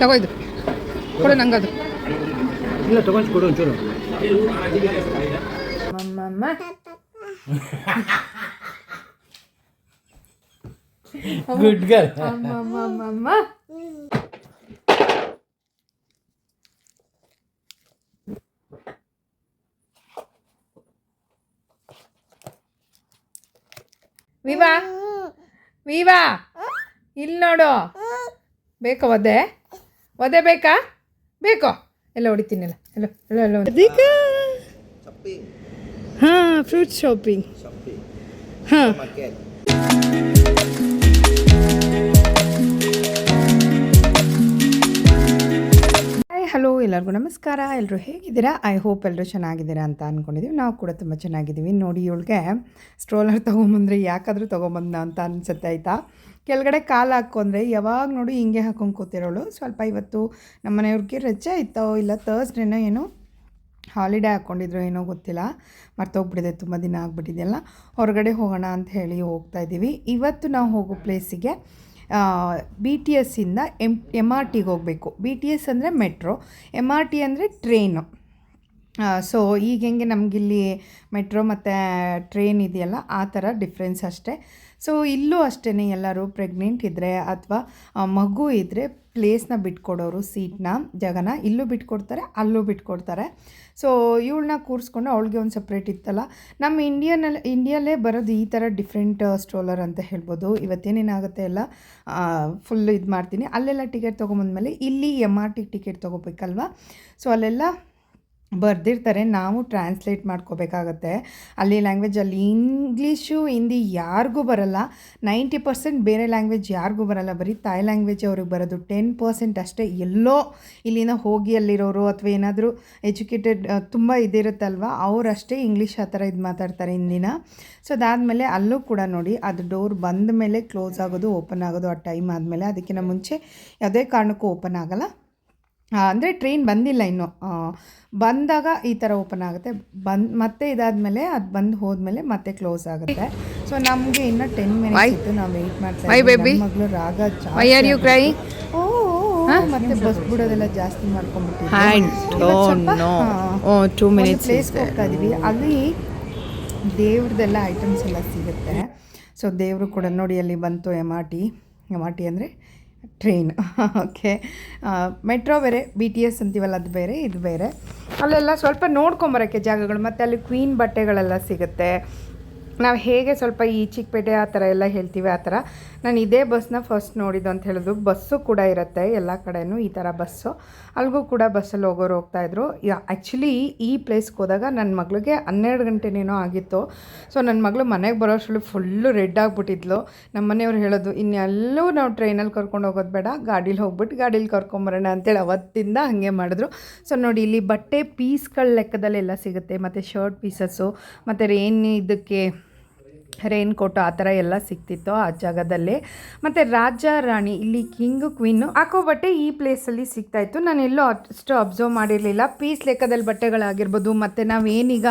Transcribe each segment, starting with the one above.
ತಗೋ ಇದು. ಕೊಡು ನಂಗದು. ಇಲ್ಲ ತಗೊಂಡು ಕೊಡು ಒಂಚೂರು. ಗುಡ್ ಗರ್ಲ್ ಅಮ್ಮಮ್ಮಮ್ಮ. ವಿವಾ. ವಿವಾ. ಇಲ್ಲಿ ನೋಡು. ಬೇಕು ಒದೆ ಒದೆ ಬೇಕಾ? ಬೇಕೋ? ಎಲ್ಲ ಹೊಡಿತೀನಿಲ್ಲ. ಎಲ್ಲೋ ಎಲ್ಲ ಎಲ್ಲ ಹಾಂ ಫ್ರೂಟ್ ಶಾಪಿಂಗ್ ಹಾಂ. ಹಾಯ್ ಹಲೋ ಎಲ್ಲರಿಗೂ ನಮಸ್ಕಾರ. ಎಲ್ಲರೂ ಹೇಗಿದ್ದೀರಾ? ಐ ಹೋಪ್ ಎಲ್ಲರೂ ಚೆನ್ನಾಗಿದ್ದೀರಾ ಅಂತ ಅಂದ್ಕೊಂಡಿದ್ದೀವಿ ನಾವು ಕೂಡ ತುಂಬ ಚೆನ್ನಾಗಿದ್ದೀವಿ. ನೋಡಿ ಇವಳಿಗೆ ಸ್ಟ್ರೋಲರ್ ತೊಗೊಂಬಂದ್ರೆ ಯಾಕಾದರೂ ತೊಗೊಂಬಂದ ಅಂತ ಅನ್ಸುತ್ತೆ ಆಯಿತಾ? ಕೆಳಗಡೆ ಕಾಲು ಹಾಕ್ಕೊಂಡ್ರೆ ಯಾವಾಗ ನೋಡಿ ಹಿಂಗೆ ಹಾಕೊಂಡು ಕೂತಿರೋಳು. ಸ್ವಲ್ಪ ಇವತ್ತು ನಮ್ಮ ಮನೆಯವ್ರಿಗೆ ರಜೆ ಇತ್ತೋ ಇಲ್ಲ ತರ್ಸ್ಡೇನೋ ಏನೋ ಹಾಲಿಡೇ ಹಾಕ್ಕೊಂಡಿದ್ರು ಏನೋ ಗೊತ್ತಿಲ್ಲ. ಮರ್ತೋಗ್ಬಿಟ್ಟಿದೆ, ತುಂಬ ದಿನ ಆಗ್ಬಿಟ್ಟಿದೆಯಲ್ಲ ಹೊರಗಡೆ ಹೋಗೋಣ ಅಂತ ಹೇಳಿ ಹೋಗ್ತಾ ಇದ್ದೀವಿ. ಇವತ್ತು ನಾವು ಹೋಗೋ ಪ್ಲೇಸಿಗೆ ಬಿ ಟಿ ಎಸ್ಸಿಂದ ಎಂ ಎಂ ಆರ್ ಟಿಗೆ ಹೋಗಬೇಕು. ಬಿ ಟಿ ಎಸ್ ಅಂದರೆ ಮೆಟ್ರೋ ಎಂ ಆರ್ ಟಿ ಅಂದರೆ ಟ್ರೈನು ಸೊ ಈಗ ಹೆಂಗೆ ನಮಗಿಲ್ಲಿ ಮೆಟ್ರೋ ಮತ್ತು ಟ್ರೈನ್ ಇದೆಯಲ್ಲ, ಆ ಥರ ಡಿಫ್ರೆನ್ಸ್ ಅಷ್ಟೇ. ಸೊ ಇಲ್ಲೂ ಅಷ್ಟೇ ಎಲ್ಲರೂ ಪ್ರೆಗ್ನೆಂಟ್ ಇದ್ದರೆ ಅಥವಾ ಮಗು ಇದ್ದರೆ ಪ್ಲೇಸ್ನ ಬಿಟ್ಕೊಡೋರು ಸೀಟ್ನ ಜಾಗನ ಇಲ್ಲೂ ಬಿಟ್ಕೊಡ್ತಾರೆ, ಅಲ್ಲೂ ಬಿಟ್ಕೊಡ್ತಾರೆ. ಸೊ ಇವಳನ್ನ ಕೂರಿಸ್ಕೊಂಡು ಅವಳಿಗೆ ಒಂದು ಸಪ್ರೇಟ್ ಇತ್ತಲ್ಲ. ನಮ್ಮ ಇಂಡಿಯನಲ್ಲಿ ಇಂಡಿಯಲ್ಲೇ ಬರೋದು ಈ ಥರ ಡಿಫ್ರೆಂಟ್ ಸ್ಟ್ರೋಲರ್ ಅಂತ ಹೇಳ್ಬೋದು. ಇವತ್ತೇನೇನಾಗುತ್ತೆ ಎಲ್ಲ ಫುಲ್ ಇದು ಮಾಡ್ತೀನಿ. ಅಲ್ಲೆಲ್ಲ ಟಿಕೆಟ್ ತೊಗೊಂಬಂದ್ಮೇಲೆ ಇಲ್ಲಿ ಎಂ ಆರ್ ಟಿ ಟಿಕೆಟ್ ತೊಗೋಬೇಕಲ್ವ? ಸೊ ಅಲ್ಲೆಲ್ಲ ಬರ್ದಿರ್ತಾರೆ, ನಾವು ಟ್ರಾನ್ಸ್ಲೇಟ್ ಮಾಡ್ಕೋಬೇಕಾಗತ್ತೆ. ಅಲ್ಲಿ ಲ್ಯಾಂಗ್ವೇಜಲ್ಲಿ ಇಂಗ್ಲೀಷು ಹಿಂದಿ ಯಾರಿಗೂ ಬರಲ್ಲ. ನೈಂಟಿ ಪರ್ಸೆಂಟ್ ಬೇರೆ ಲ್ಯಾಂಗ್ವೇಜ್ ಯಾರಿಗೂ ಬರಲ್ಲ. ಬರೀ ತಾಯಿ ಲ್ಯಾಂಗ್ವೇಜ್ ಅವ್ರಿಗೆ ಬರೋದು ಟೆನ್ ಪರ್ಸೆಂಟ್ ಅಷ್ಟೇ. ಎಲ್ಲೋ ಇಲ್ಲಿನ ಹೋಗಿ ಅಲ್ಲಿರೋರು ಅಥವಾ ಏನಾದರೂ ಎಜುಕೇಟೆಡ್ ತುಂಬ ಇದಿರುತ್ತಲ್ವ, ಅವರಷ್ಟೇ ಇಂಗ್ಲೀಷ್ ಆ ಥರ ಇದು ಮಾತಾಡ್ತಾರೆ ಹಿಂದಿನ. ಸೊ ಅದಾದಮೇಲೆ ಅಲ್ಲೂ ಕೂಡ ನೋಡಿ, ಅದು ಡೋರ್ ಬಂದ ಮೇಲೆ ಕ್ಲೋಸ್ ಆಗೋದು ಓಪನ್ ಆಗೋದು ಆ ಟೈಮ್ ಆದಮೇಲೆ ಅದಕ್ಕಿಂತ ಮುಂಚೆ ಯಾವುದೇ ಕಾರಣಕ್ಕೂ ಓಪನ್ ಆಗಲ್ಲ. ಅಂದರೆ ಟ್ರೈನ್ ಬಂದಿಲ್ಲ ಇನ್ನು. ಬಂದಾಗ ಈ ಥರ ಓಪನ್ ಆಗುತ್ತೆ. ಬಂದ್ ಮತ್ತೆ ಇದಾದ್ಮೇಲೆ ಅದು ಬಂದು ಹೋದ್ಮೇಲೆ ಮತ್ತೆ ಕ್ಲೋಸ್ ಆಗುತ್ತೆ. ಸೊ ನಮಗೆ ಇನ್ನು ಟೆನ್ ಮಿನಿಟ್ಸ್ ಇತ್ತು ನಾವು ವೆಯ್ಟ್ ಮಾಡ್ತಾ ಇದ್ದೀವಿ. ಮಗಳು ರಾಗ ಯು are ಓ ಮತ್ತೆ ಬಸ್ ಬಿಡೋದೆಲ್ಲ ಜಾಸ್ತಿ know. ಹಾ, Oh, ಪ್ಲೇಸ್ಗೆ ಹೋಗ್ತಾ ಇದೀವಿ. ಅಲ್ಲಿ ದೇವ್ರದ್ದೆಲ್ಲ ಐಟಮ್ಸ್ ಎಲ್ಲ ಸಿಗುತ್ತೆ. ಸೊ ದೇವರು ಕೂಡ ನೋಡಿ ಅಲ್ಲಿ ಬಂತು M R T M R T ಅಂದರೆ ಟ್ರೈನ್. ಓಕೆ ಮೆಟ್ರೋ ಬೇರೆ ಬಿ ಟಿ ಎಸ್ ಅಂತೀವಲ್ಲ, ಅದು ಬೇರೆ, ಇದು ಬೇರೆ. ಅಲ್ಲೆಲ್ಲ ಸ್ವಲ್ಪ ನೋಡ್ಕೊಂಬರೋಕ್ಕೆ ಜಾಗಗಳು, ಮತ್ತು ಅಲ್ಲಿ ಕ್ವೀನ್ ಬಟ್ಟೆಗಳೆಲ್ಲ ಸಿಗುತ್ತೆ. ನಾವು ಹೇಗೆ ಸ್ವಲ್ಪ ಈ ಚಿಕ್ಕಪೇಟೆ ಆ ಥರ ಎಲ್ಲ ಹೇಳ್ತೀವಿ, ಆ ಥರ. ನಾನು ಇದೇ ಬಸ್ನ ಫಸ್ಟ್ ನೋಡಿದ್ದು ಅಂತ ಹೇಳಿದ್ರು ಬಸ್ಸು ಕೂಡ ಇರುತ್ತೆ, ಎಲ್ಲ ಕಡೆನೂ ಈ ಥರ ಬಸ್ಸು. ಅಲ್ಲಿಗೂ ಕೂಡ ಬಸ್ಸಲ್ಲಿ ಹೋಗೋರು ಹೋಗ್ತಾಯಿದ್ರು ಆ್ಯಕ್ಚುಲಿ ಈ ಪ್ಲೇಸ್ಗೆ ಹೋದಾಗ ನನ್ನ ಮಗಳಿಗೆ ಹನ್ನೆರಡು ಗಂಟೆನೇನೋ ಆಗಿತ್ತು. ಸೊ ನನ್ನ ಮಗಳು ಮನೆಗೆ ಬರೋಷ್ಟರಲ್ಲಿ ಫುಲ್ಲು ರೆಡ್ ಆಗಿಬಿಟ್ಟಿದ್ಲು. ನಮ್ಮ ಮನೆಯವ್ರು ಹೇಳೋದು ಇನ್ನೆಲ್ಲೂ ನಾವು ಟ್ರೈನಲ್ಲಿ ಕರ್ಕೊಂಡು ಹೋಗೋದು ಬೇಡ. ಗಾಡೀಲಿ ಹೋಗ್ಬಿಟ್ಟು ಗಾಡೀಲಿ ಕರ್ಕೊಂಬರೋಣ ಅಂತೇಳಿ ಅವತ್ತಿಂದ ಹಾಗೆ ಮಾಡಿದ್ರು. ಸೊ ನೋಡಿ ಇಲ್ಲಿ ಬಟ್ಟೆ ಪೀಸ್ಗಳ ಲೆಕ್ಕದಲ್ಲೆಲ್ಲ ಸಿಗುತ್ತೆ. ಮತ್ತು ಶರ್ಟ್ ಪೀಸಸ್ಸು ಮತ್ತು ರೇನ್ ಇದಕ್ಕೆ ರೇನ್ ಕೋಟು ಆ ಥರ ಎಲ್ಲ ಸಿಕ್ತಿತ್ತು ಆ ಜಾಗದಲ್ಲಿ. ಮತ್ತು ರಾಜ ರಾಣಿ ಇಲ್ಲಿ ಕಿಂಗ್ ಕ್ವೀನು. ಹಾಕೋ ಬಟ್ಟೆ ಈ ಪ್ಲೇಸಲ್ಲಿ ಸಿಗ್ತಾಯಿತ್ತು ನಾನು ಎಲ್ಲೂ ಅಷ್ಟು ಅಬ್ಸರ್ವ್ ಮಾಡಿರಲಿಲ್ಲ. ಪೀಸ್ ಲೆಕ್ಕದಲ್ಲಿ ಬಟ್ಟೆಗಳಾಗಿರ್ಬೋದು ಮತ್ತು ನಾವೇನೀಗ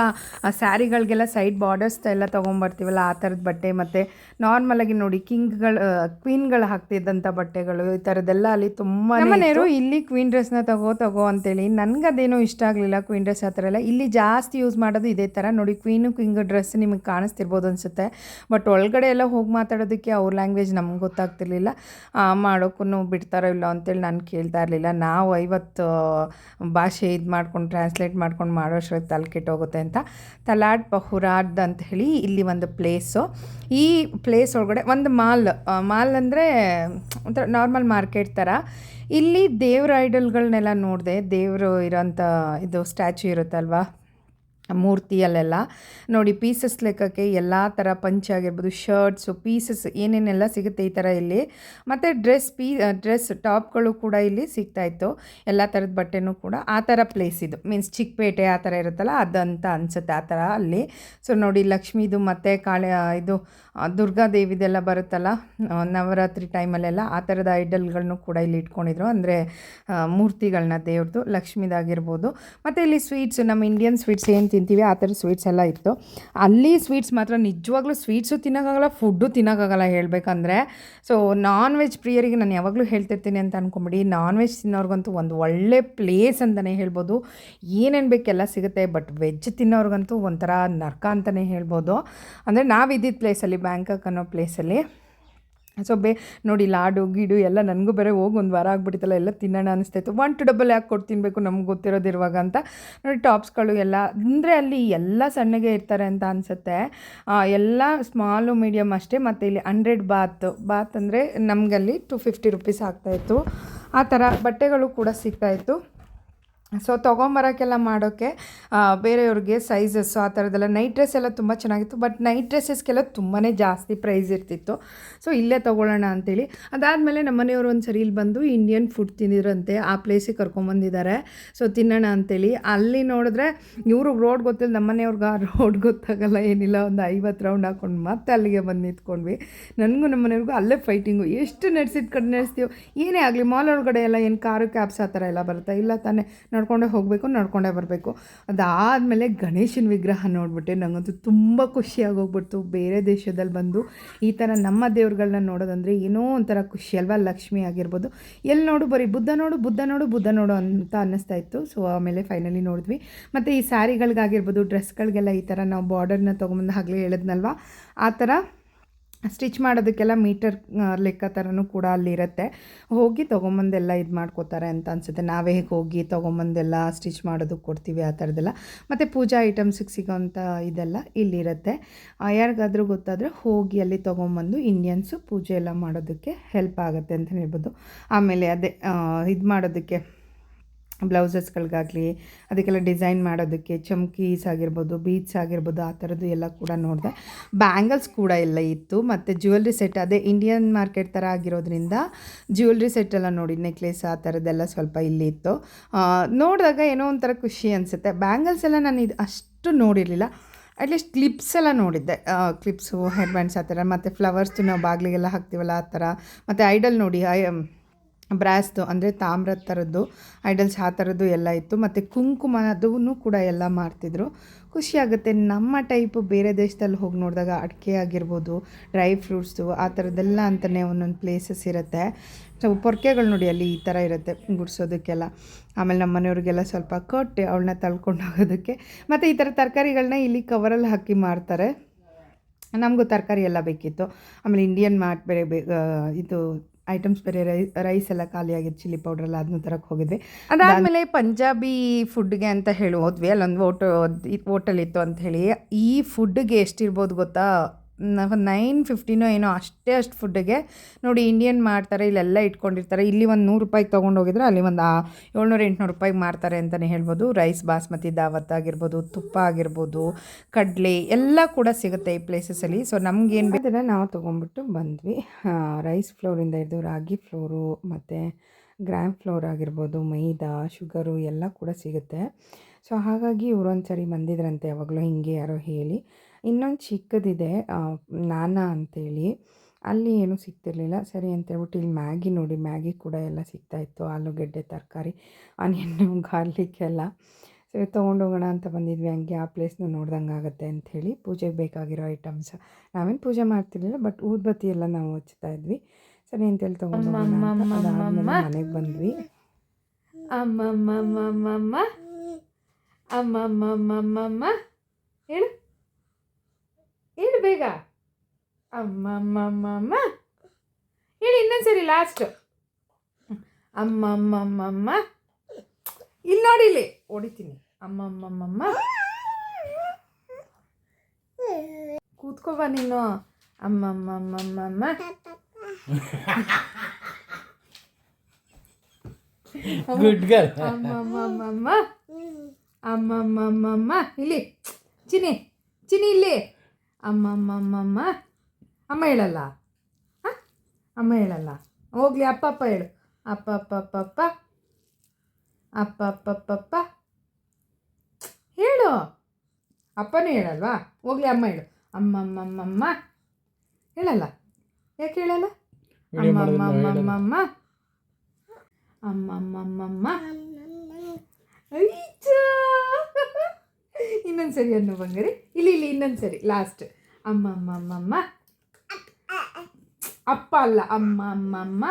ಸ್ಯಾರಿಗಳಿಗೆಲ್ಲ ಸೈಡ್ ಬಾರ್ಡರ್ಸ್ ಎಲ್ಲ ತೊಗೊಂಬರ್ತೀವಲ್ಲ ಆ ಥರದ ಬಟ್ಟೆ ಮತ್ತು ನಾರ್ಮಲಾಗಿ ನೋಡಿ ಕಿಂಗ್ಗಳು ಕ್ವೀನ್ಗಳು ಹಾಕ್ತಿದ್ದಂಥ ಬಟ್ಟೆಗಳು ಈ ಥರದ್ದೆಲ್ಲ ಅಲ್ಲಿ ತುಂಬ ಮನೆಯವರು ಇಲ್ಲಿ ಕ್ವೀನ್ ಡ್ರೆಸ್ನ ತಗೋ ತಗೋ ಅಂತೇಳಿ ನನಗೆ ಅದೇನೋ ಇಷ್ಟ ಆಗಲಿಲ್ಲ ಕ್ವೀನ್ ಡ್ರೆಸ್ ಆ ಥರ ಎಲ್ಲ. ಇಲ್ಲಿ ಜಾಸ್ತಿ ಯೂಸ್ ಮಾಡೋದು ಇದೇ ಥರ. ನೋಡಿ ಕ್ವೀನು ಕ್ವಿಂಗ್ ಡ್ರೆಸ್ ನಿಮಗೆ ಕಾಣಿಸ್ತಿರ್ಬೋದು ಅನಿಸುತ್ತೆ. ಬಟ್ ಒಳಗಡೆ ಎಲ್ಲ ಹೋಗಿ ಮಾತಾಡೋದಕ್ಕೆ ಅವ್ರ ಲ್ಯಾಂಗ್ವೇಜ್ ನಮ್ಗೆ ಗೊತ್ತಾಗ್ತಿರ್ಲಿಲ್ಲ. ಮಾಡೋಕ್ಕೂ ಬಿಡ್ತಾರೋ ಇಲ್ಲ ಅಂತೇಳಿ ನಾನು ಕೇಳ್ತಾ ಇರಲಿಲ್ಲ. ನಾವು ಐವತ್ತು ಭಾಷೆ ಇದು ಮಾಡ್ಕೊಂಡು ಟ್ರಾನ್ಸ್ಲೇಟ್ ಮಾಡ್ಕೊಂಡು ಮಾಡೋಷ್ಟ್ರಲ್ಲಿ ತಲೆ ಕೆಟ್ಟೋಗುತ್ತೆ ಅಂತ. ತಲಾಡ್ ಬಹುರಾದ್ ಅಂತ ಹೇಳಿ ಇಲ್ಲಿ ಒಂದು ಪ್ಲೇಸು ಈ ಪ್ಲೇಸ್ ಒಳಗಡೆ ಒಂದು ಮಾಲ್ ಮಾಲ್ ಅಂದರೆ ಒಂಥರ ನಾರ್ಮಲ್ ಮಾರ್ಕೆಟ್ ಥರ ಇಲ್ಲಿ ದೇವ್ರ ಐಡಲ್ಗಳನ್ನೆಲ್ಲ ನೋಡಿದೆ ದೇವರು ಇರೋಂಥ ಇದು ಸ್ಟ್ಯಾಚು ಇರುತ್ತಲ್ವಾ? ಮೂರ್ತಿಯಲ್ಲೆಲ್ಲ. ನೋಡಿ ಪೀಸಸ್ ಲೆಕ್ಕಕ್ಕೆ ಎಲ್ಲ ಥರ ಪಂಚ್ ಆಗಿರ್ಬೋದು ಶರ್ಟ್ಸು ಪೀಸಸ್ ಏನೇನೆಲ್ಲ ಸಿಗುತ್ತೆ ಈ ಥರ ಇಲ್ಲಿ. ಮತ್ತು ಡ್ರೆಸ್ ಪೀ ಡ್ರೆಸ್ ಟಾಪ್ಗಳು ಕೂಡ ಇಲ್ಲಿ ಸಿಗ್ತಾಯಿತ್ತು ಎಲ್ಲ ಥರದ ಬಟ್ಟೆನೂ ಕೂಡ. ಆ ಥರ ಪ್ಲೇಸ್ ಇದು. ಮೀನ್ಸ್ ಚಿಕ್ಕಪೇಟೆ ಆ ಥರ ಇರುತ್ತಲ್ಲ ಅದಂತ ಅನಿಸುತ್ತೆ ಆ ಥರ ಅಲ್ಲಿ. ಸೊ ನೋಡಿ ಲಕ್ಷ್ಮೀದು ಮತ್ತು ಕಾಳೆ ಇದು ಆ, ದುರ್ಗಾದೇವಿದೆಲ್ಲ ಬರುತ್ತಲ್ಲ ನವರಾತ್ರಿ ಟೈಮಲ್ಲೆಲ್ಲ ಆ ಥರದ ಐಡಲ್ಗಳನ್ನು ಕೂಡ ಇಲ್ಲಿ ಇಟ್ಕೊಂಡಿದ್ರು. ಅಂದರೆ ಮೂರ್ತಿಗಳನ್ನ ದೇವ್ರದ್ದು ಲಕ್ಷ್ಮೀದಾಗಿರ್ಬೋದು. ಮತ್ತು ಇಲ್ಲಿ ಸ್ವೀಟ್ಸು ನಮ್ಮ ಇಂಡಿಯನ್ ಸ್ವೀಟ್ಸ್ ಏನು ತಿಂತೀವಿ, ಆ ಥರ ಸ್ವೀಟ್ಸ್ ಎಲ್ಲ ಇತ್ತು. ಅಲ್ಲಿ ಸ್ವೀಟ್ಸ್ ಮಾತ್ರ ನಿಜವಾಗ್ಲೂ ಸ್ವೀಟ್ಸು ತಿನ್ನೋಕ್ಕಾಗಲ್ಲ ಫುಡ್ಡು ತಿನ್ನೋಕ್ಕಾಗಲ್ಲ ಹೇಳಬೇಕಂದ್ರೆ ಸೊ ನಾನ್ ವೆಜ್ ಪ್ರಿಯರಿಗೆ ನಾನು ಯಾವಾಗಲೂ ಹೇಳ್ತಿರ್ತೀನಿ ಅಂತ ಅನ್ಕೊಂಬಿಡಿ ನಾನ್ ವೆಜ್ ತಿನ್ನೋರ್ಗಂತೂ ಒಂದು ಒಳ್ಳೆ ಪ್ಲೇಸ್ ಅಂತಲೇ ಹೇಳ್ಬೋದು. ಏನೇನು ಬೇಕೆಲ್ಲ ಸಿಗುತ್ತೆ ಬಟ್ ವೆಜ್ ತಿನ್ನೋರ್ಗಂತೂ ಒಂಥರ ನರ್ಕ ಅಂತಲೇ ಹೇಳ್ಬೋದು. ಅಂದರೆ ನಾವು ಇದ್ದಿದ್ದ ಪ್ಲೇಸಲ್ಲಿ ಬ್ಯಾಂಕಾಕ್ ಅನ್ನೋ ಪ್ಲೇಸಲ್ಲಿ ಸೊ ಬೇ, ನೋಡಿ, ಲಾಡು, ಗೀಡು ಎಲ್ಲ ನನಗೂ ಬೇರೆ ಹೋಗಿ ಒಂದು ವಾರ ಆಗ್ಬಿಟ್ಟಿತ್ತಲ್ಲ, ಎಲ್ಲ ತಿನ್ನೋಣ ಅನಿಸ್ತಾಯಿತ್ತು. ಒನ್ ಟು ಡಬಲ್ ಯಾಕೆ ಕೊಟ್ಟು ತಿನ್ನಬೇಕು ನಮ್ಗೆ ಗೊತ್ತಿರೋದಿರುವಾಗ ಅಂತ. ನೋಡಿ ಟಾಪ್ಸ್ಗಳು ಎಲ್ಲ, ಅಂದರೆ ಅಲ್ಲಿ ಎಲ್ಲ ಸಣ್ಣಗೆ ಇರ್ತಾರೆ ಅಂತ ಅನಿಸುತ್ತೆ. ಎಲ್ಲ ಸ್ಮಾಲು ಮೀಡಿಯಮ್ ಅಷ್ಟೇ, ಮತ್ತು ಇಲ್ಲಿ ಹಂಡ್ರೆಡ್ ಬಾತ್ ಬಾತ್ ಅಂದರೆ ನಮಗಲ್ಲಿ ಟು ಫಿಫ್ಟಿ ರುಪೀಸ್ ಆಗ್ತಾಯಿತ್ತು. ಆ ಥರ ಬಟ್ಟೆಗಳು ಕೂಡ ಸಿಗ್ತಾಯಿತ್ತು. ಸೊ ತೊಗೊಂಬರೋಕ್ಕೆಲ್ಲ ಮಾಡೋಕ್ಕೆ ಬೇರೆಯವ್ರಿಗೆ ಸೈಜಸ್ಸು ಆ ಥರದ್ದೆಲ್ಲ ನೈಟ್ ಡ್ರೆಸ್ ಎಲ್ಲ ತುಂಬ ಚೆನ್ನಾಗಿತ್ತು ಬಟ್ ನೈಟ್ ಡ್ರೆಸ್ಸಸ್ಗೆಲ್ಲ ತುಂಬಾ ಜಾಸ್ತಿ ಪ್ರೈಸ್ ಇರ್ತಿತ್ತು. ಸೊ ಇಲ್ಲೇ ತೊಗೊಳ್ಳೋಣ ಅಂತೇಳಿ. ಅದಾದಮೇಲೆ ನಮ್ಮ ಮನೆಯವರು ಒಂದು ಸರಿ ಇಲ್ಲಿ ಬಂದು ಇಂಡಿಯನ್ ಫುಡ್ ತಿಂದಿದ್ರಂತೆ, ಆ ಪ್ಲೇಸಿಗೆ ಕರ್ಕೊಂಬಂದಿದ್ದಾರೆ. ಸೊ ತಿನ್ನೋಣ ಅಂತೇಳಿ. ಅಲ್ಲಿ ನೋಡಿದ್ರೆ ಇವ್ರಿಗೆ ರೋಡ್ ಗೊತ್ತಿಲ್ಲ ನಮ್ಮ ಮನೆಯವ್ರಿಗೆ ಆ ರೋಡ್ ಗೊತ್ತಾಗಲ್ಲ, ಏನಿಲ್ಲ, ಒಂದು ಐವತ್ತು ರೌಂಡ್ ಹಾಕೊಂಡು ಮತ್ತೆ ಅಲ್ಲಿಗೆ ಬಂದು ನಿಂತ್ಕೊಂಡ್ವಿ. ನನಗೂ ನಮ್ಮ ಮನೆಯವ್ರಿಗೂ ಅಲ್ಲೇ ಫೈಟಿಂಗು ಎಷ್ಟು ನಡೆಸಿದ ಕಡೆ ನಡೆಸ್ತೀವಿ ಏನೇ ಆಗಲಿ ಮಾಲ್ ಒಳಗಡೆ ಎಲ್ಲ ಏನು ಕಾರು ಕ್ಯಾಬ್ಸ್ ಆ ಥರ ಎಲ್ಲ ಬರುತ್ತೆ? ಇಲ್ಲ ತಾನೇ. ನಡ್ಕೊಂಡೇ ಹೋಗಬೇಕು, ನಡ್ಕೊಂಡೇ ಬರಬೇಕು. ಅದಾದಮೇಲೆ ಗಣೇಶನ ವಿಗ್ರಹ ನೋಡಿಬಿಟ್ಟೆ. ನನಗಂತೂ ತುಂಬ ಖುಷಿಯಾಗಿ ಹೋಗ್ಬಿಡ್ತು. ಬೇರೆ ದೇಶದಲ್ಲಿ ಬಂದು ಈ ಥರ ನಮ್ಮ ದೇವ್ರುಗಳನ್ನ ನೋಡೋದಂದರೆ ಏನೋ ಒಂಥರ ಖುಷಿ ಅಲ್ವಾ? ಲಕ್ಷ್ಮಿ ಆಗಿರ್ಬೋದು. ಎಲ್ಲಿ ನೋಡು ಬರೀ ಬುದ್ಧ ನೋಡು ಬುದ್ಧ ನೋಡು ಬುದ್ಧ ನೋಡು ಅಂತ ಅನ್ನಿಸ್ತಾ ಇತ್ತು. ಸೊ ಆಮೇಲೆ ಫೈನಲಿ ನೋಡಿದ್ವಿ. ಮತ್ತು ಈ ಸ್ಯಾರಿಗಳಿಗಾಗಿರ್ಬೋದು ಡ್ರೆಸ್ಗಳಿಗೆಲ್ಲ ಈ ಥರ ನಾವು ಬಾರ್ಡರ್ನ ತೊಗೊಂಬಂದು ಆಗಲೇ ಹೇಳಿದ್ನಲ್ವ? ಆ ಥರ ಸ್ಟಿಚ್ ಮಾಡೋದಕ್ಕೆಲ್ಲ ಮೀಟರ್ ಲೆಕ್ಕ ಥರನೂ ಕೂಡ ಅಲ್ಲಿರುತ್ತೆ. ಹೋಗಿ ತೊಗೊಂಬಂದೆಲ್ಲ ಇದು ಮಾಡ್ಕೋತಾರೆ ಅಂತ ಅನಿಸುತ್ತೆ. ನಾವೇ ಹೋಗಿ ತೊಗೊಂಬಂದೆಲ್ಲ ಸ್ಟಿಚ್ ಮಾಡೋದಕ್ಕೆ ಕೊಡ್ತೀವಿ ಆ ಥರದ್ದೆಲ್ಲ. ಮತ್ತು ಪೂಜಾ ಐಟಮ್ಸಿಗೆ ಸಿಗೋಂಥ ಇದೆಲ್ಲ ಇಲ್ಲಿರುತ್ತೆ. ಯಾರಿಗಾದ್ರೂ ಗೊತ್ತಾದರೆ ಹೋಗಿ ಅಲ್ಲಿ ತೊಗೊಂಬಂದು ಇಂಡಿಯನ್ಸು ಪೂಜೆ ಎಲ್ಲ ಮಾಡೋದಕ್ಕೆ ಹೆಲ್ಪ್ ಆಗುತ್ತೆ ಅಂತ ಹೇಳ್ಬೋದು. ಆಮೇಲೆ ಅದೇ ಇದು ಮಾಡೋದಕ್ಕೆ ಬ್ಲೌಸಸ್ಗಳಿಗಾಗಲಿ ಅದಕ್ಕೆಲ್ಲ ಡಿಸೈನ್ ಮಾಡೋದಕ್ಕೆ ಚಮ್ಕೀಸ್ ಆಗಿರ್ಬೋದು, ಬೀಚ್ ಆಗಿರ್ಬೋದು, ಆ ಥರದ್ದು ಎಲ್ಲ ಕೂಡ ನೋಡಿದೆ. ಬ್ಯಾಂಗಲ್ಸ್ ಕೂಡ ಎಲ್ಲ ಇತ್ತು. ಮತ್ತು ಜ್ಯುವೆಲ್ರಿ ಸೆಟ್ ಅದೇ ಇಂಡಿಯನ್ ಮಾರ್ಕೆಟ್ ಥರ ಆಗಿರೋದ್ರಿಂದ ಜ್ಯುವೆಲ್ರಿ ಸೆಟ್ ಎಲ್ಲ ನೋಡಿ ನೆಕ್ಲೆಸ್ ಆ ಥರದ್ದೆಲ್ಲ ಸ್ವಲ್ಪ ಇಲ್ಲಿ ಇತ್ತು. ನೋಡಿದಾಗ ಏನೋ ಒಂಥರ ಖುಷಿ ಅನಿಸುತ್ತೆ. ಬ್ಯಾಂಗಲ್ಸ್ ಎಲ್ಲ ನಾನು ಇದು ಅಷ್ಟು ನೋಡಿರಲಿಲ್ಲ. ಅಟ್ಲೀಸ್ಟ್ ಕ್ಲಿಪ್ಸ್ ಎಲ್ಲ ನೋಡಿದ್ದೆ. ಕ್ಲಿಪ್ಸು ಹೆಡ್ ಬ್ಯಾಂಡ್ಸ್ ಆ ಥರ, ಮತ್ತು ಫ್ಲವರ್ಸ್ ನಾವು ಬಾಗಿಲಿಗೆಲ್ಲ ಹಾಕ್ತೀವಲ್ಲ ಆ ಥರ. ಮತ್ತು ಐಡಲ್ ನೋಡಿ ಐ ಬ್ರಾಸ್ದು ಅಂದರೆ ತಾಮ್ರದ ಥರದ್ದು ಐಡಲ್ಸ್ ಆ ಥರದ್ದು ಎಲ್ಲ ಇತ್ತು. ಮತ್ತು ಕುಂಕುಮದೂ ಕೂಡ ಎಲ್ಲ ಮಾಡ್ತಿದ್ರು. ಖುಷಿ ಆಗುತ್ತೆ. ನಮ್ಮ ಟೈಪು ಬೇರೆ ದೇಶದಲ್ಲಿ ಹೋಗಿ ನೋಡಿದಾಗ ಅಡಿಕೆ ಆಗಿರ್ಬೋದು ಡ್ರೈ ಫ್ರೂಟ್ಸು ಆ ಥರದ್ದೆಲ್ಲ ಅಂತಲೇ ಒಂದೊಂದು ಪ್ಲೇಸಸ್ ಇರುತ್ತೆ. ಸೊ ಪೊರ್ಕೆಗಳು ನೋಡಿ ಅಲ್ಲಿ ಈ ಥರ ಇರುತ್ತೆ ಗುಡಿಸೋದಕ್ಕೆಲ್ಲ. ಆಮೇಲೆ ನಮ್ಮ ಮನೆಯವ್ರಿಗೆಲ್ಲ ಸ್ವಲ್ಪ ಕೊಟ್ಟು, ಅವಳನ್ನ ತಳ್ಕೊಂಡು ಹೋಗೋದಕ್ಕೆ. ಮತ್ತು ಈ ಥರ ತರಕಾರಿಗಳನ್ನ ಇಲ್ಲಿ ಕವರಲ್ಲಿ ಹಾಕಿ ಮಾರ್ತಾರೆ. ನಮಗೂ ತರಕಾರಿ ಎಲ್ಲ ಬೇಕಿತ್ತು. ಆಮೇಲೆ ಇಂಡಿಯನ್ ಮಾರ್ಟ್ ಬೇರೆ ಬೇ ಇದು ಐಟಮ್ಸ್ ಬೇರೆ ರೈ ರೈಸ್ ಎಲ್ಲ ಖಾಲಿ ಆಗಿತ್ತು ಚಿಲ್ಲಿ ಪೌಡರ್ ಎಲ್ಲ ಅದನ್ನ ತರಕ್ಕೆ ಹೋಗಿದ್ವಿ. ಅದಾದ್ಮೇಲೆ ಪಂಜಾಬಿ ಫುಡ್ಗೆ ಅಂತ ಹೇಳಿ ಹೋದ್ವಿ. ಅಲ್ಲೊಂದು ಓಟೋ ಹೋಟೆಲ್ ಇತ್ತು ಅಂತ ಹೇಳಿ. ಈ ಫುಡ್ಗೆ ಎಷ್ಟಿರ್ಬೋದು ಗೊತ್ತಾ? ನಾವು ನೈನ್ ಫಿಫ್ಟಿನೋ ಏನೋ ಅಷ್ಟೇ ಅಷ್ಟು ಫುಡ್ಡಿಗೆ ನೋಡಿ ಇಂಡಿಯನ್ ಮಾಡ್ತಾರೆ, ಇಲ್ಲೆಲ್ಲ ಇಟ್ಕೊಂಡಿರ್ತಾರೆ. ಇಲ್ಲಿ ಒಂದು ನೂರು ರೂಪಾಯಿಗೆ ತೊಗೊಂಡು ಹೋಗಿದ್ರೆ ಅಲ್ಲಿ ಒಂದು ಏಳ್ನೂರು ಎಂಟುನೂರು ರೂಪಾಯಿಗೆ ಮಾರ್ತಾರೆ ಅಂತಲೇ ಹೇಳ್ಬೋದು. ರೈಸ್ ಬಾಸ್ಮತಿ, ದಾವತ್ ಆಗಿರ್ಬೋದು, ತುಪ್ಪ ಆಗಿರ್ಬೋದು, ಕಡಲೆ ಎಲ್ಲ ಕೂಡ ಸಿಗುತ್ತೆ ಈ ಪ್ಲೇಸಸಲ್ಲಿ ಸೊ ನಮ್ಗೇನು ಬೇಕಂದ್ರೆ ನಾವು ತೊಗೊಂಡ್ಬಿಟ್ಟು ಬಂದ್ವಿ. ರೈಸ್ ಫ್ಲೋರಿಂದ ಹಿಡಿದು ರಾಗಿ ಫ್ಲೋರು ಮತ್ತು ಗ್ರಾಮ್ ಫ್ಲೋರ್ ಆಗಿರ್ಬೋದು, ಮೈದಾ ಶುಗರು ಎಲ್ಲ ಕೂಡ ಸಿಗುತ್ತೆ. ಸೊ ಹಾಗಾಗಿ ಇವರೊಂದು ಸರಿ ಬಂದಿದ್ರಂತೆ ಯಾವಾಗಲೂ ಹಿಂಗೆ ಯಾರೋ ಹೇಳಿ. ಇನ್ನೊಂದು ಚಿಕ್ಕದಿದೆ ನಾನಾ ಅಂತೇಳಿ. ಅಲ್ಲಿ ಏನೂ ಸಿಗ್ತಿರ್ಲಿಲ್ಲ. ಸರಿ ಅಂತೇಳ್ಬಿಟ್ಟು ಇಲ್ಲಿ ಮ್ಯಾಗಿ ನೋಡಿ ಮ್ಯಾಗಿ ಕೂಡ ಎಲ್ಲ ಸಿಗ್ತಾಯಿತ್ತು ಆಲೂಗೆಡ್ಡೆ ತರಕಾರಿ ಆನಿಯನ್ನು ಗಾರ್ಲಿಕ್ ಎಲ್ಲ. ಸೊ ತೊಗೊಂಡೋಗೋಣ ಅಂತ ಬಂದಿದ್ವಿ. ಹಂಗೆ ಆ ಪ್ಲೇಸ್ನ ನೋಡ್ದಂಗೆ ಆಗುತ್ತೆ ಅಂಥೇಳಿ ಪೂಜೆಗೆ ಬೇಕಾಗಿರೋ ಐಟಮ್ಸ್. ನಾವೇನು ಪೂಜೆ ಮಾಡ್ತಿರ್ಲಿಲ್ಲ ಬಟ್ ಊದ್ಬತ್ತಿ ಎಲ್ಲ ನಾವು ಹಚ್ತಾ ಇದ್ವಿ. ಸರಿ ಅಂತೇಳಿ ತೊಗೊಂಡು ಮನೆಗೆ ಬಂದ್ವಿ. ಅಮ್ಮಮ್ಮಮ್ಮಮ್ಮಮ್ಮ. ಅಮ್ಮಮ್ಮಮ್ಮಮ್ಮ ಹೇಳು. ಹೇಳು ಬೇಗ? ಅಮ್ಮಮ್ಮಮ್ಮಮ್ಮ. ಹೇಳಿ ಇನ್ನೊಂದ್ಸರಿ ಲಾಸ್ಟ್ ಅಮ್ಮಮ್ಮಮ್ಮಮ್ಮ. ಇಲ್ಲಿ ನೋಡಿ ಇಲ್ಲಿ. ಹೊಡಿತೀನಿ ಅಮ್ಮಮ್ಮಮ್ಮಮ್ಮ. ಕೂತ್ಕೋಬಾ ನೀನು. ಅಮ್ಮಮ್ಮಮ್ಮಮ್ಮ. ಗುಡ್ ಗರ್ಲ್ ಅಮ್ಮಮ್ಮಮ್ಮಮ್ಮ. ಅಮ್ಮಮ್ಮಮ್ಮಮ್ಮ. ಇಲ್ಲಿ. ಚಿನಿ ಚಿನಿ ಇಲ್ಲಿ. ಅಮ್ಮಮ್ಮಮ್ಮಮ್ಮ. ಅಮ್ಮ ಹೇಳಲ್ಲ? ಹಾಂ? ಅಮ್ಮ ಹೇಳಲ್ಲ. ಹೋಗ್ಲಿ ಅಪ್ಪ ಅಪ್ಪ ಹೇಳು. ಅಪ್ಪ ಅಪ್ಪ ಅಪ್ಪ ಅಪ್ಪ ಅಪ್ಪ ಅಪ್ಪ ಅಪ್ಪ ಅಪ್ಪ ಹೇಳು. ಅಪ್ಪನೂ ಹೇಳಲ್ವಾ? ಹೋಗ್ಲಿ ಅಮ್ಮ ಹೇಳು. ಅಮ್ಮಮ್ಮಮ್ಮಮ್ಮ. ಹೇಳಲ್ಲ? ಯಾಕೆ ಹೇಳಲ್ಲ? ಅಮ್ಮ ಅಮ್ಮ ಅಮ್ಮ ಅಮ್ಮ ಅಮ್ಮಮ್ಮಮ್ಮಮ್ಮ. ಅಮ್ಮ ಐಚ ಇನ್ನೊಂದು ಸರಿ ಅನ್ನು ಬಂಗಾರಿ. ಇಲ್ಲಿ ಇಲ್ಲಿ ಇನ್ನೊಂದು ಸರಿ ಲಾಸ್ಟ್ ಅಮ್ಮ ಅಮ್ಮ ಅಮ್ಮ ಅಮ್ಮ. ಅಪ್ಪ ಅಲ್ಲ, ಅಮ್ಮ ಅಮ್ಮ ಅಮ್ಮ.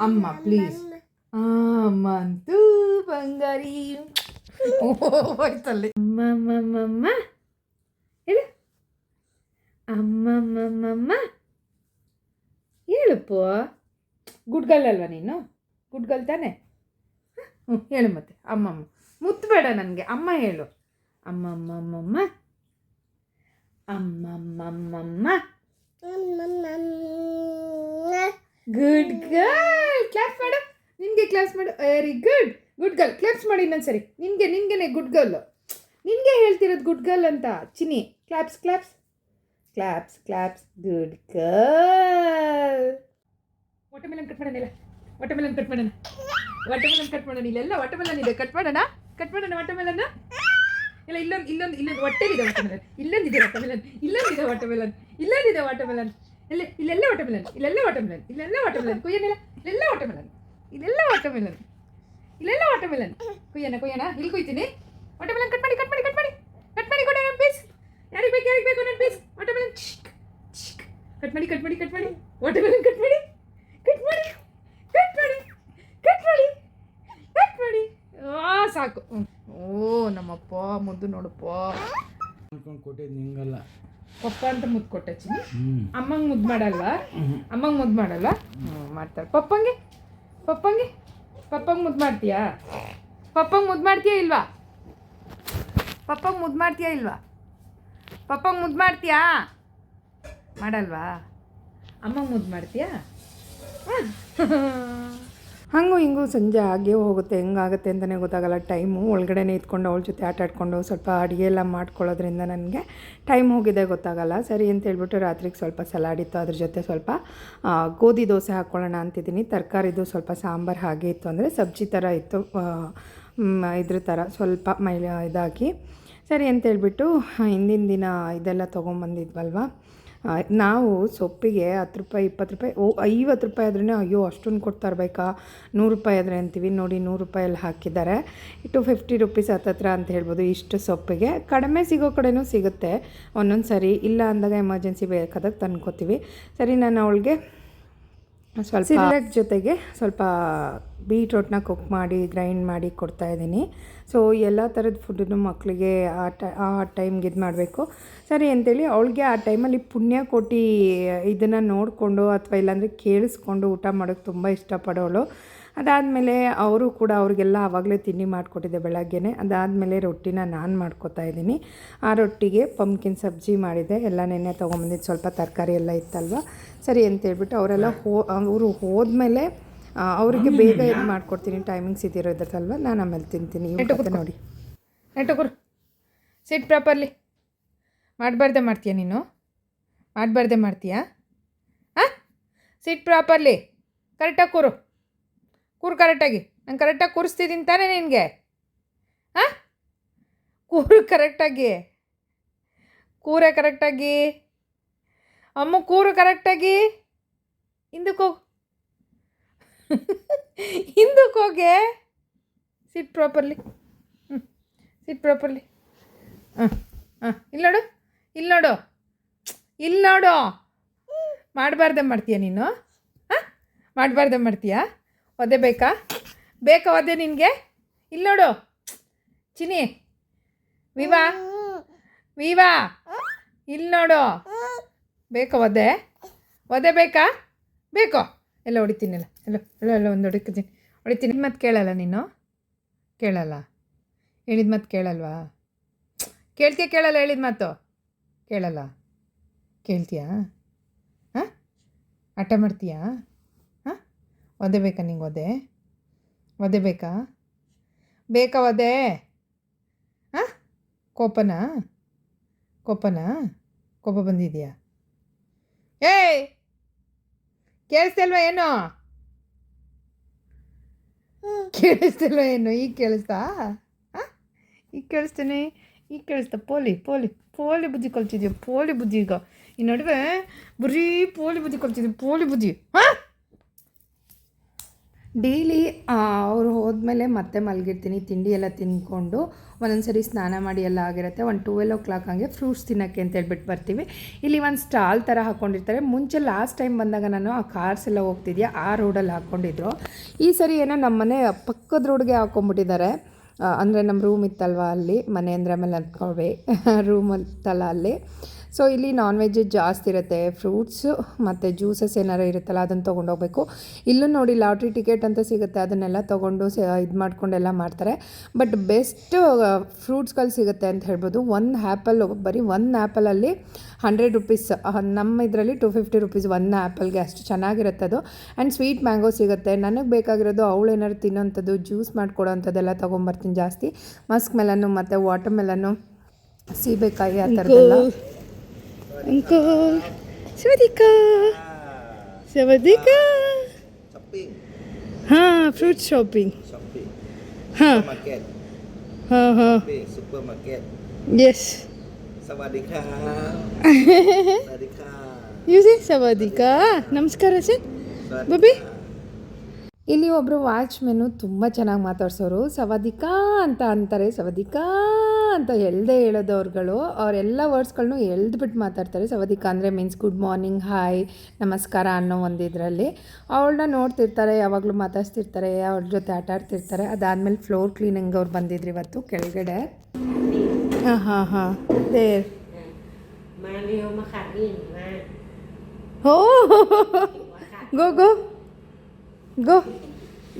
ಅಮ್ಮ ಪ್ಲೀಸ್ ಅಮ್ಮ ಅಂತೂ ಬಂಗಾರಿ. ಹೋಯ್ತಲ್ಲಿ. ಅಮ್ಮ ಅಮ್ಮ ಅಮ್ಮ ಅಮ್ಮ. ಹೇಳು. ಅಮ್ಮ ಅಮ್ಮ ಅಮ್ಮ ಅಮ್ಮ. ಹೇಳಪ್ಪ. ಗುಡ್ಗಲ್ ಅಲ್ವಾ ನೀನು? ಗುಡ್ಗಲ್ ತಾನೆ? ಹ್ಞೂ ಹೇಳು ಮತ್ತೆ. ಅಮ್ಮಮ್ಮ ಮುತ್ತಬೇಡ ನನಗೆ. ಅಮ್ಮ ಹೇಳು. ಅಮ್ಮಮ್ಮಮ್ಮಮ್ಮ ಅಮ್ಮಮ್ಮಮ್ಮಮ್ಮ ಗುಡ್ ಗರ್ಲ್ ಕ್ಲಾಸ್ ಮಾಡು. ನಿನಗೆ ಕ್ಲಾಸ್ ಮಾಡು. Very good good girl claps ಮಾಡಿ ಇನ್ನೊಂದ್ಸರಿ. ನಿನಗೆ ನಿನಗೆ ಗುಡ್ ಗರ್ಲ್ ನಿನಗೆ ಹೇಳ್ತಿರೋದು ಗುಡ್ ಗರ್ಲ್ ಅಂತ. Chini claps claps claps claps good girl watermelon cut ಮಾಡೋಣ ವಾಟರ್ಮೆಲನ್ ಕಟ್ ಮಾಡೋಣ. ವಾಟರ್ಮೆಲನ್ ಕಟ್ ಮಾಡೋಣ. ಇಲ್ಲೆಲ್ಲ ವಾಟರ್ಮೆಲನ್ ಇದೆ. ಕಟ್ ಮಾಡೋಣ. ಕಟ್ ಮಾಡೋಣ ವಾಟರ್ಮೆಲನ್ ಇಲ್ಲ, ಇಲ್ಲೊಂದು ಇಲ್ಲೊಂದು ಇಲ್ಲೊಂದು ಹೊಟ್ಟೆಲಿದೆ ವಾಟರ್ಮೆಲನ್ ಇಲ್ಲೊಂದಿದೆ ವಾಟರ್ಮೆಲನ್ ಇಲ್ಲೊಂದಿದೆ ವಾಟರ್ಮೆಲನ್ ಇಲ್ಲೊಂದಿದೆ ವಾಟರ್ಮೆಲನ್ ಇಲ್ಲ ಇಲ್ಲೆಲ್ಲ ವಾಟರ್ಮೆಲನ್ ಇಲ್ಲೆಲ್ಲ ವಾಟರ್ಮೆಲನ್ ಇಲ್ಲೆಲ್ಲ ವಾಟರ್ಮೆಲನ್ ಕುಯ್ಯನಿಲ್ಲ ಇಲ್ಲೆಲ್ಲ ವಾಟರ್ಮೆಲನ್ ಇಲ್ಲೆಲ್ಲ ವಾಟರ್ಮೆಲನ್ ಇಲ್ಲೆಲ್ಲ ವಾಟರ್ಮೆಲನ್ ಕುಯ್ಯನ ಕುಯ್ಯನ ಇಲ್ಲಿ ಕುಯ್ತೀನಿ. ವಾಟರ್ಮೆಲನ್ ಕಟ್ ಮಾಡಿ ಕಟ್ ಮಾಡಿ ಕಟ್ ಮಾಡಿ. ಕಟ್ ಮಾಡಿ ಕೊಡ ಪೀಸ್ ಯಾರಿಗೆ ಬೇಕು ಯಾರಿಗೆ ಬೇಕು ನನ್ನ ಪೀಸ್ ವಾಟರ್ಮೆಲನ್ ಕಟ್ ಮಾಡಿ ಕಟ್ ಮಾಡಿ ಕಟ್ ಮಾಡಿ. ವಾಟರ್ಮೆಲನ್ ಕಟ್ ಮಾಡಿ ಕಟ್ ಮಾಡಿ ಕಟ್ ಮಾಡಿ ಕಟ್ ಮಾಡಿ ಕಟ್ ಮಾಡಿ ಆ ಸಾಕು. ಓ ನಮ್ಮಪ್ಪ ಮುದ್ದು ನೋಡಪ್ಪ. ಅನ್ಕೊಂಡು ಕೊಟ್ಟಿದ್ದು ನಿಂಗಲ್ಲ. ಪಪ್ಪ ಅಂತ ಮುದ್ದು ಕೊಟ್ಟ ಚಿನ್ನಿ ಅಮ್ಮಂಗೆ ಮುದ್ದು ಮಾಡಲ್ವಾ? ಅಮ್ಮಂಗೆ ಮುದ್ದು ಮಾಡಲ್ಲ ಮಾಡ್ತಾರೆ. ಪಪ್ಪಂಗೆ ಪಪ್ಪಂಗೆ ಪಪ್ಪಂಗೆ ಮುದ್ದು ಮಾಡ್ತೀಯಾ? ಪಪ್ಪಂಗೆ ಮುದ್ದು ಮಾಡ್ತೀಯಾ ಇಲ್ವಾ? ಪಪ್ಪಂಗೆ ಮುದ್ದು ಮಾಡ್ತೀಯಾ ಇಲ್ವಾ? ಪಪ್ಪಂಗೆ ಮುದ್ದು ಮಾಡ್ತೀಯಾ? ಮಾಡಲ್ವಾ? ಅಮ್ಮಂಗೆ ಮುದ್ದು ಮಾಡ್ತೀಯಾ? ಹಂಗೂ ಹಿಂಗೂ ಸಂಜೆ ಆಗೇ ಹೋಗುತ್ತೆ, ಹೆಂಗಾಗುತ್ತೆ ಅಂತಲೇ ಗೊತ್ತಾಗಲ್ಲ. ಟೈಮು ಒಳಗಡೆನೇ ಇದ್ಕೊಂಡು ಅವಳ ಜೊತೆ ಆಟ ಆಡ್ಕೊಂಡು ಸ್ವಲ್ಪ ಅಡುಗೆ ಎಲ್ಲ ಮಾಡ್ಕೊಳ್ಳೋದ್ರಿಂದ ನನಗೆ ಟೈಮ್ ಹೋಗಿದೆ ಗೊತ್ತಾಗಲ್ಲ. ಸರಿ ಅಂತ ಹೇಳ್ಬಿಟ್ಟು ರಾತ್ರಿಗೆ ಸ್ವಲ್ಪ ಸಲಾಡ್ ಇತ್ತು, ಅದ್ರ ಜೊತೆ ಸ್ವಲ್ಪ ಗೋಧಿ ದೋಸೆ ಹಾಕ್ಕೊಳ್ಳೋಣ ಅಂತಿದ್ದೀನಿ. ತರಕಾರಿದು ಸ್ವಲ್ಪ ಸಾಂಬಾರು ಹಾಗೆ ಇತ್ತು ಅಂದರೆ ಸಬ್ಜಿ ಥರ ಇತ್ತು ಇದ್ರ ಥರ ಸ್ವಲ್ಪ ಮೈ ಇದಾಕಿ. ಸರಿ ಅಂತ ಹೇಳ್ಬಿಟ್ಟು ಹಿಂದಿನ ದಿನ ಇದೆಲ್ಲ ತೊಗೊಂಬಂದಿದ್ವಲ್ವ? ನಾವು ಸೊಪ್ಪಿಗೆ ಹತ್ತು ರೂಪಾಯಿ ಇಪ್ಪತ್ತು ರೂಪಾಯಿ ಓ ಐವತ್ತು ರೂಪಾಯಿ ಆದ್ರೂ ಅಯ್ಯೋ ಅಷ್ಟೊಂದು ಕೊಡ್ತಾ ಇರಬೇಕಾ? ನೂರು ರೂಪಾಯಿ ಆದರೆ ಅಂತೀವಿ. ನೋಡಿ ನೂರು ರೂಪಾಯಲ್ಲಿ ಹಾಕಿದ್ದಾರೆ. ಟು ಫಿಫ್ಟಿ ರುಪೀಸ್ ಹತ್ತತ್ರ ಅಂತ ಹೇಳ್ಬೋದು ಇಷ್ಟು ಸೊಪ್ಪಿಗೆ. ಕಡಿಮೆ ಸಿಗೋ ಕಡೆನೂ ಸಿಗುತ್ತೆ. ಒಂದೊಂದು ಸರಿ ಇಲ್ಲ ಅಂದಾಗ ಎಮರ್ಜೆನ್ಸಿ ಬೇಕಾದಾಗ ತಂದ್ಕೋತೀವಿ. ಸರಿ ನಾನು ಅವಳಿಗೆ ಸ್ವಲ್ಪ ಸಿರ್ಲೆಕ್ ಜೊತೆಗೆ ಸ್ವಲ್ಪ ಬೀಟ್ರೋಟ್ನ ಕುಕ್ ಮಾಡಿ ಗ್ರೈಂಡ್ ಮಾಡಿ ಕೊಡ್ತಾ ಇದ್ದೀನಿ. ಸೊ ಎಲ್ಲ ಥರದ ಫುಡ್ಡನ್ನು ಮಕ್ಕಳಿಗೆ ಆ ಟೈ, ಆ ಟೈಮ್ಗೆ ಇದು ಮಾಡಬೇಕು. ಸರಿ ಅಂತೇಳಿ ಅವಳಿಗೆ ಆ ಟೈಮಲ್ಲಿ ಪುಣ್ಯ ಕೋಟಿ ಇದನ್ನು ನೋಡಿಕೊಂಡು ಅಥವಾ ಇಲ್ಲಾಂದರೆ ಕೇಳಿಸ್ಕೊಂಡು ಊಟ ಮಾಡೋಕ್ಕೆ ತುಂಬ ಇಷ್ಟಪಡೋಳು. ಅದಾದಮೇಲೆ ಅವರು ಕೂಡ ಅವ್ರಿಗೆಲ್ಲ ಆವಾಗಲೇ ತಿಂಡಿ ಮಾಡಿಕೊಟ್ಟಿದ್ದೆ ಬೆಳಗ್ಗೆನೆ. ಅದಾದಮೇಲೆ ರೊಟ್ಟಿನ ನಾನು ಮಾಡ್ಕೊತಾ ಇದ್ದೀನಿ. ಆ ರೊಟ್ಟಿಗೆ ಪಂಪ್ಕಿನ್ ಸಬ್ಜಿ ಮಾಡಿದೆ. ಎಲ್ಲ ನೆನ್ನೆ ತೊಗೊಂಬಂದಿದ್ದು ಸ್ವಲ್ಪ ತರಕಾರಿ ಎಲ್ಲ ಇತ್ತಲ್ವ? ಸರಿ ಅಂತ ಹೇಳ್ಬಿಟ್ಟು ಅವರೆಲ್ಲ ಹೋ, ಅವರು ಹೋದ್ಮೇಲೆ ಅವರಿಗೆ ಬೇಗ ಇದು ಮಾಡ್ಕೊಡ್ತೀನಿ. ಟೈಮಿಂಗ್ಸ್ ಇದಿರೋದಲ್ವ ನಾನು ಆಮೇಲೆ ತಿಂತೀನಿ. ನೋಡಿ. ನೆಟ್ಟಗುರು ಸಿಟ್ ಪ್ರಾಪರ್ಲಿ ಮಾಡಬಾರ್ದೆ ಮಾಡ್ತೀಯ ನೀನು? ಮಾಡಬಾರ್ದೆ ಮಾಡ್ತೀಯಾ? ಹಾಂ ಸಿಟ್ ಪ್ರಾಪರ್ಲಿ ಕರೆಕ್ಟಾಗಿ ಕೂರು. ಕೂರು ಕರೆಕ್ಟಾಗಿ ನಾನು ಕರೆಕ್ಟಾಗಿ ಕೂರಿಸ್ತಿದ್ದೀನಿ ತಾನೇ ನಿನಗೆ. ಹಾಂ ಕೂರು ಕರೆಕ್ಟಾಗಿ ಕೂರೆ ಕರೆಕ್ಟಾಗಿ ಅಮ್ಮ ಕೂರು ಕರೆಕ್ಟಾಗಿ ಹಿಂದಕ್ಕೆ ಹೋಗು. ಹಿಂದಕ್ಕೆ ಹೋಗೆ? ಸಿಟ್ ಪ್ರಾಪರ್ಲಿ ಹ್ಞೂ ಸಿಟ್ ಪ್ರಾಪರ್ಲಿ ಹಾಂ ಹಾಂ ಇಲ್ಲಿ ನೋಡು. ಇಲ್ಲಿ ನೋಡು. ಇಲ್ಲಿ ನೋಡು. ಮಾಡಬಾರ್ದೆ ಮಾಡ್ತೀಯ ನೀನು? ಹಾಂ? ಮಾಡಬಾರ್ದೆ ಮಾಡ್ತೀಯಾ? ಒದೆ ಬೇಕಾ? ಬೇಕಾ ಒದೆ ನಿನಗೆ? ಇಲ್ಲಿ ನೋಡು. ಚಿನಿ ವಿವಾ. ವಿವಾ. ಇಲ್ಲಿ ನೋಡು. ಬೇಕಾ ಒದೆ ಒದೆ ಬೇಕಾ? ಬೇಕೋ. ಎಲ್ಲ ಹೊಡಿತೀನಲ್ಲ ಎಲ್ಲ ಎಲ್ಲ ಎಲ್ಲ ಒಂದು ಹೊಡಿತೀನಿ. ಹೊಡಿತೀನಿ. ಮತ್ತೆ ಕೇಳಲ್ಲ ನೀನು? ಕೇಳಲ್ಲ. ಹೇಳಿದ ಮಾತು ಕೇಳಲ್ವಾ? ಕೇಳ್ತೀಯ, ಕೇಳಲ್ಲ, ಹೇಳಿದ ಮಾತು? ಕೇಳಲ್ಲ. ಕೇಳ್ತೀಯಾ? ಹಾಂ? ಹಠ ಮಾಡ್ತೀಯಾ? ಹಾಂ? ಒದೆ ಬೇಕಾ ನಿಂಗೆ ಒದೆ? ಒದೆ ಬೇಕಾ? ಬೇಕಾ ಒದೆ? ಹಾಂ? ಕೋಪನಾ? ಕೋಪನಾ? ಕೋಪ ಬಂದಿದೆಯಾ? ಏಯ್! ಕೇಳಿಸ್ತಿಲ್ವಾ ಏನೋ? ಕೇಳಿಸ್ತಿಲ್ವ ಏನು? ಈಗ ಕೇಳಿಸ್ತಾ? ಈಗ ಕೇಳಿಸ್ತೇನೆ? ಈಗ ಕೇಳಿಸ್ತಾ? ಪೋಲಿ ಪೋಲಿ ಪೋಲಿ ಬುದ್ಧಿ ಕಲ್ತಿದ್ಯೋ? ಪೋಲಿ ಬುದ್ಧಿ ಈಗ. ಈ ನಡುವೆ ಬರೀ ಪೋಲಿ ಬುದ್ಧಿ ಕಲ್ತಿದ್ಯಾ? ಪೋಲಿ ಬುದ್ಧಿ, ಹಾಂ? ಡೈಲಿ ಅವ್ರು ಹೋದ್ಮೇಲೆ ಮತ್ತೆ ಮಲಗಿರ್ತೀನಿ, ತಿಂಡಿ ಎಲ್ಲ ತಿಂದ್ಕೊಂಡು ಒಂದೊಂದು ಸರಿ ಸ್ನಾನ ಮಾಡಿ ಎಲ್ಲ ಆಗಿರುತ್ತೆ. ಒಂದು ಟುವೆಲ್ ಓ ಕ್ಲಾಕ್ ಹಂಗೆ ಫ್ರೂಟ್ಸ್ ತಿನ್ನೋಕ್ಕೆ ಅಂತ ಹೇಳ್ಬಿಟ್ಟು ಬರ್ತೀವಿ. ಇಲ್ಲಿ ಒಂದು ಸ್ಟಾಲ್ ಥರ ಹಾಕ್ಕೊಂಡಿರ್ತಾರೆ ಮುಂಚೆ ಲಾಸ್ಟ್ ಟೈಮ್ ಬಂದಾಗ ನಾನು ಆ ಕಾರ್ಸ್ ಎಲ್ಲ ಹೋಗ್ತಿದ್ಯಾ, ಆ ರೋಡಲ್ಲಿ ಹಾಕ್ಕೊಂಡಿದ್ರು ಈ ಸರಿ ಏನೋ ನಮ್ಮ ಮನೆ ಪಕ್ಕದ ರೋಡ್ಗೆ ಹಾಕ್ಕೊಂಬಿಟ್ಟಿದ್ದಾರೆ ಅಂದರೆ ನಮ್ಮ ರೂಮ್ ಇತ್ತಲ್ವ ಅಲ್ಲಿ, ಮನೆ ಅಂದರೆ ಆಮೇಲೆ ಅಂದ್ಕೊಳ್ವೆ. ರೂಮ್ ಇತ್ತಲ್ಲ ಅಲ್ಲಿ. ಸೊ ಇಲ್ಲಿ ನಾನ್ ವೆಜ್ ಜಾಸ್ತಿ ಇರುತ್ತೆ. ಫ್ರೂಟ್ಸು ಮತ್ತು ಜ್ಯೂಸಸ್ ಏನಾರು ಇರುತ್ತಲ್ಲ, ಅದನ್ನು ತೊಗೊಂಡೋಗ್ಬೇಕು. ಇಲ್ಲೂ ನೋಡಿ ಲಾಟ್ರಿ ಟಿಕೆಟ್ ಅಂತ ಸಿಗುತ್ತೆ. ಅದನ್ನೆಲ್ಲ ತೊಗೊಂಡು ಸ, ಇದು ಮಾಡ್ಕೊಂಡೆಲ್ಲ ಮಾಡ್ತಾರೆ. ಬಟ್ ಬೆಸ್ಟ್ ಫ್ರೂಟ್ಸ್ಗಳು ಸಿಗುತ್ತೆ ಅಂತ ಹೇಳ್ಬೋದು. ಒಂದು ಆ್ಯಪಲ್ ಬರೀ ಒಂದು ಆ್ಯಪಲಲ್ಲಿ ಹಂಡ್ರೆಡ್ ರುಪೀಸ್ ನಮ್ಮ ಇದರಲ್ಲಿ ಟು ಫಿಫ್ಟಿ ರುಪೀಸ್ ಒಂದು ಆ್ಯಪಲ್ಗೆ ಅಷ್ಟು ಚೆನ್ನಾಗಿರುತ್ತೆ ಅದು. ಆ್ಯಂಡ್ ಸ್ವೀಟ್ ಮ್ಯಾಂಗೋ ಸಿಗುತ್ತೆ. ನನಗೆ ಬೇಕಾಗಿರೋದು ಅವಳು ಏನಾದ್ರು ತಿನ್ನೋಂಥದ್ದು ಜ್ಯೂಸ್ ಮಾಡಿಕೊಡೋ ಅಂಥದ್ದೆಲ್ಲ ತೊಗೊಂಬರ್ತೀನಿ ಜಾಸ್ತಿ. ಮಸ್ಕ್ ಮೆಲನ್ನು ಮತ್ತು ವಾಟರ್ ಮೆಲನ್ನು ಸೀಬೆಕಾಯಿ ಆ ಥರದ್ದೆಲ್ಲ uncle. Sawadika. Sawadika. Shopping. Ha, fruit shopping. Shopping. Ha. Supermarket. Ha ha. Supermarket. Yes. Sawadika. Sawadika. You say Sawadika. ನಮಸ್ಕಾರ ಸರ್ ಬಬಿ ಇಲ್ಲಿ ಒಬ್ಬರು ವಾಚ್ಮೆನ್ನು ತುಂಬ ಚೆನ್ನಾಗಿ ಮಾತಾಡ್ಸೋರು ಸವಾದಿಕಾ ಅಂತ ಅಂತಾರೆ ಸವಾದಿಕಾ ಅಂತ ಎಳ್ದೇ ಹೇಳೋದವ್ರುಗಳು, ಅವರೆಲ್ಲ ವರ್ಡ್ಸ್ಗಳನ್ನೂ ಎಳ್ದುಬಿಟ್ಟು ಮಾತಾಡ್ತಾರೆ. ಸವದಿಕ ಅಂದರೆ ಮೀನ್ಸ್ ಗುಡ್ ಮಾರ್ನಿಂಗ್ ಹಾಯ್ ನಮಸ್ಕಾರ ಅನ್ನೋ ಒಂದು ಇದರಲ್ಲಿ ಅವಳನ್ನ ನೋಡ್ತಿರ್ತಾರೆ, ಯಾವಾಗಲೂ ಮಾತಾಡ್ತಿರ್ತಾರೆ ಅವ್ರ ಜೊತೆ ಆಟಾಡ್ತಿರ್ತಾರೆ ಅದಾದಮೇಲೆ ಫ್ಲೋರ್ ಕ್ಲೀನಿಂಗ್ ಅವ್ರು ಬಂದಿದ್ರು ಇವತ್ತು ಕೆಳಗಡೆ. ಹಾಂ ಹಾಂ ಹಾಂ. ದೇರ್ ಹೋ ಗೋ ಗೋ. ಗೋ.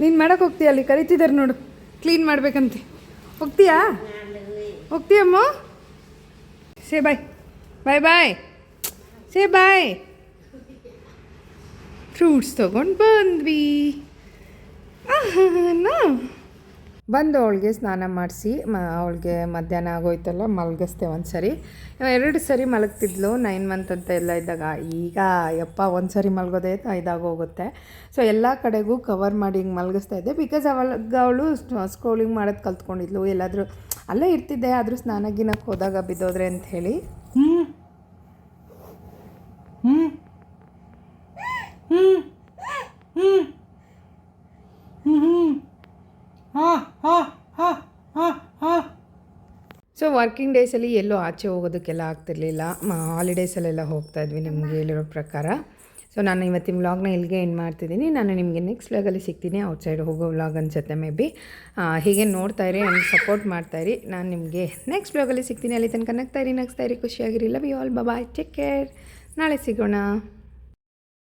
ನೀನು ಮಾಡೋಕೆ ಹೋಗ್ತೀಯ ಅಲ್ಲಿ? ಕರಿತಿದ್ದಾರೆ ನೋಡು. ಕ್ಲೀನ್ ಮಾಡ್ಬೇಕಂತೆ. ಹೋಗ್ತೀಯಾ? ಹೋಗ್ತೀಯಮ್ಮ ಸೇ ಬಾಯ್. ಬಾಯ್ ಬಾಯ್. ಸೇ ಬಾಯ್. ಫ್ರೂಟ್ಸ್ ತೊಗೊಂಡು ಬಂದ್ವಿ. ಬಂದು ಅವಳಿಗೆ ಸ್ನಾನ ಮಾಡಿಸಿ, ಮ, ಅವಳಿಗೆ ಮಧ್ಯಾಹ್ನ ಆಗೋಯ್ತಲ್ಲ ಮಲಗಿಸ್ದೆ ಒಂದು ಸರಿ ಎರಡು ಸರಿ ಮಲಗ್ತಿದ್ಲು ನೈನ್ ಮಂತ್ ಅಂತ ಎಲ್ಲ ಇದ್ದಾಗ. ಈಗ, ಯಪ್ಪ ಒಂದು ಸರಿ ಮಲಗೋದೇ ಇದಾಗೋಗುತ್ತೆ. ಸೊ ಎಲ್ಲ ಕಡೆಗೂ ಕವರ್ ಮಾಡಿ ಹಿಂಗೆ ಮಲಗಿಸ್ತಾ ಇದ್ದೆ. ಬಿಕಾಸ್ ಅವಳಿಗೆ ಅವಳು ಸ್ಕ್ರೋಲಿಂಗ್ ಮಾಡೋದು ಕಲ್ತ್ಕೊಂಡಿದ್ಲು. ಎಲ್ಲಾದರೂ ಅಲ್ಲೇ ಇರ್ತಿದ್ದೆ ಆದರೂ ಸ್ನಾನ ಗಿನಕ್ಕೆ ಹೋದಾಗ ಬಿದ್ದೋದ್ರೆ ಅಂತ ಹೇಳಿ. ಹ್ಞೂ ಹ್ಞೂ ಹ್ಞೂ ಹ್ಞೂ ಹ್ಞೂ ಹ್ಞೂ ಹಾಂ ಹಾಂ ಹಾಂ ಹಾಂ ಹಾಂ. ಸೊ ವರ್ಕಿಂಗ್ ಡೇಸಲ್ಲಿ ಎಲ್ಲೂ ಆಚೆ ಹೋಗೋದಕ್ಕೆಲ್ಲ ಆಗ್ತಿರ್ಲಿಲ್ಲ. ಹಾಲಿಡೇಸಲ್ಲೆಲ್ಲ ಹೋಗ್ತಾ ಇದ್ವಿ ನಿಮ್ಗೆ ಹೇಳಿರೋ ಪ್ರಕಾರ. ಸೊ ನಾನು ಇವತ್ತಿನ ವ್ಲಾಗ್ನ ಇಲ್ಲಿಗೆ ಏನು ಮಾಡ್ತಿದ್ದೀನಿ. ನಾನು ನಿಮಗೆ ನೆಕ್ಸ್ಟ್ ವ್ಲಾಗಲ್ಲಿ ಸಿಗ್ತೀನಿ. ಔಟ್ಸೈಡ್ ಹೋಗೋ ವ್ಲಾಗ್ ಅನ್ಸುತ್ತೆ ಮೇ ಬಿ ಹೀಗೆ ನೋಡ್ತಾ ಇರಿ ಆ್ಯಂಡ್ ಸಪೋರ್ಟ್ ಮಾಡ್ತಾ ಇರಿ. ನಾನು ನಿಮಗೆ ನೆಕ್ಸ್ಟ್ ವ್ಲಾಗಲ್ಲಿ ಸಿಗ್ತೀನಿ. ಅಲ್ಲಿ ತನಕ ನಗ್ತಾ ಇರಿ ನಗ್ತಾ ಇರಿ. ಖುಷಿಯಾಗಿರಿ. Love you all bye take care ನಾಳೆ ಸಿಗೋಣ.